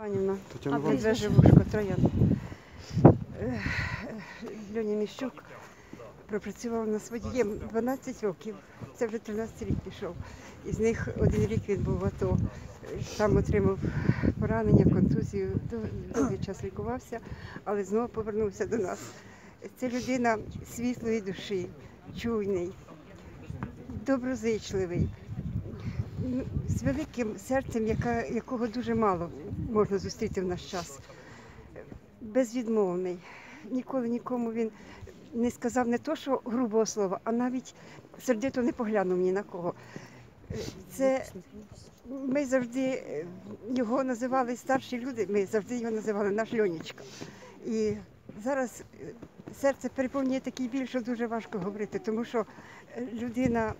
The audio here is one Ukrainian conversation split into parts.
Панівна, Тетяна а Іванівна. вже Живушко, Троян. Льоня Міщук пропрацював нас водієм 12 років. Це вже 13 рік пішов. Із них один рік він був в АТО. Там отримав поранення, контузію, Дов- довгий час лікувався, але знову повернувся до нас. Це людина світлої душі, чуйний, доброзичливий, з великим серцем, яка, якого дуже мало можна зустріти в наш час. Безвідмовний. Ніколи нікому він не сказав не то, що грубого слова, а навіть сердито не поглянув ні на кого. Це ми завжди його називали старші люди, ми завжди його називали наш Льонічка. І зараз серце переповнює такий біль, що дуже важко говорити, тому що людина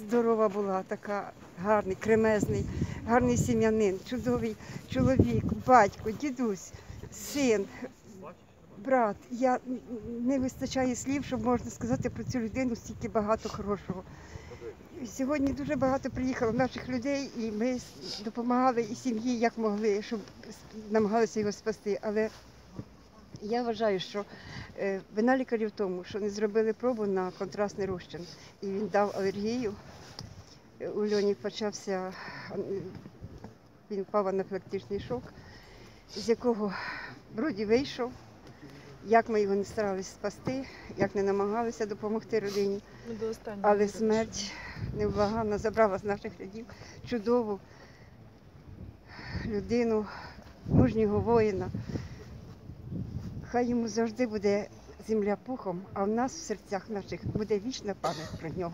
здорова була, така гарний, кремезний, гарний сім'янин, чудовий чоловік, батько, дідусь, син, брат. Я не вистачає слів, щоб можна сказати про цю людину стільки багато хорошого. Сьогодні дуже багато приїхало наших людей, і ми допомагали і сім'ї, як могли, щоб намагалися його спасти. Але я вважаю, що вина лікарів в тому, що не зробили пробу на контрастний розчин, і він дав алергію. Е, У Льоні почався, е, він впав анафілактичний шок, з якого вроді вийшов. Як ми його не старалися спасти, як не намагалися допомогти родині, Ну, але смерть невблаганно забрала з наших рядів чудову людину, мужнього воїна. Хай йому завжди буде земля пухом, а в нас в серцях наших буде вічна пам'ять про нього.